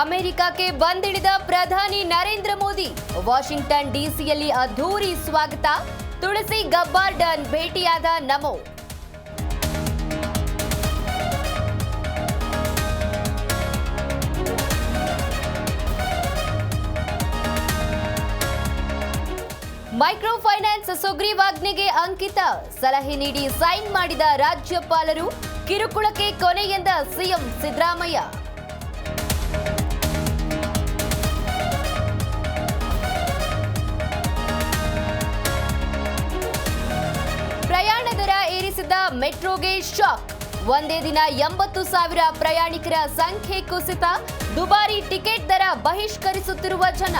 ಅಮೆರಿಕಕ್ಕೆ ಬಂದಿಳಿದ ಪ್ರಧಾನಿ ನರೇಂದ್ರ ಮೋದಿ. ವಾಷಿಂಗ್ಟನ್ ಡಿಸಿಯಲ್ಲಿ ಅದ್ಧೂರಿ ಸ್ವಾಗತ. ತುಳಸಿ ಗಬ್ಬಾರ್ಡನ್ ಭೇಟಿಯಾದ ನಮೋ. ಮೈಕ್ರೋ ಫೈನಾನ್ಸ್ ಸುಗ್ರೀವಾಜ್ಞೆಗೆ ಅಂಕಿತ. ಸಲಹೆ ನೀಡಿ ಸೈನ್ ಮಾಡಿದ ರಾಜ್ಯಪಾಲರು ಕಿರುಕುಳಕ್ಕೆ ಕೊನೆಯೆಂದ ಸಿಎಂ ಸಿದ್ದರಾಮಯ್ಯ. ಏರಿಸಿದ ಮೆಟ್ರೋಗೆ ಶಾಕ್. ಒಂದೇ ದಿನ ಎಂಬತ್ತು ಸಾವಿರ ಪ್ರಯಾಣಿಕರ ಸಂಖ್ಯೆ ಕುಸಿತ. ದುಬಾರಿ ಟಿಕೆಟ್ ದರ ಬಹಿಷ್ಕರಿಸುತ್ತಿರುವ ಜನ.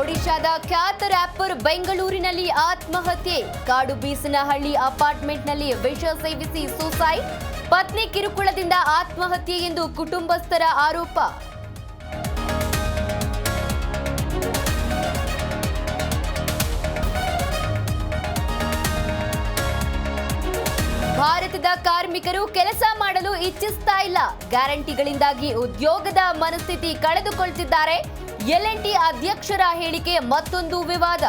ಒಡಿಶಾದ ಖ್ಯಾತ ರ್ಯಾಪರ್ ಬೆಂಗಳೂರಿನಲ್ಲಿ ಆತ್ಮಹತ್ಯೆ. ಕಾಡು ಬೀಸನಹಳ್ಳಿ ಅಪಾರ್ಟ್ಮೆಂಟ್ನಲ್ಲಿ ವಿಷ ಸೇವಿಸಿ ಸುಸೈಡ್. ಪತ್ನಿ ಕಿರುಕುಳದಿಂದ ಆತ್ಮಹತ್ಯೆ ಎಂದು ಕುಟುಂಬಸ್ಥರ ಆರೋಪ. ಭಾರತದ ಕಾರ್ಮಿಕರು ಕೆಲಸ ಮಾಡಲು ಇಚ್ಛಿಸ್ತಾ ಇಲ್ಲ. ಗ್ಯಾರಂಟಿಗಳಿಂದಾಗಿ ಉದ್ಯೋಗದ ಮನಸ್ಥಿತಿ ಕಳೆದುಕೊಳ್ತಿದ್ದಾರೆ. ಎಲ್ ಟಿ ಅಧ್ಯಕ್ಷರ ಹೇಳಿಕೆ ಮತ್ತೊಂದು ವಿವಾದ.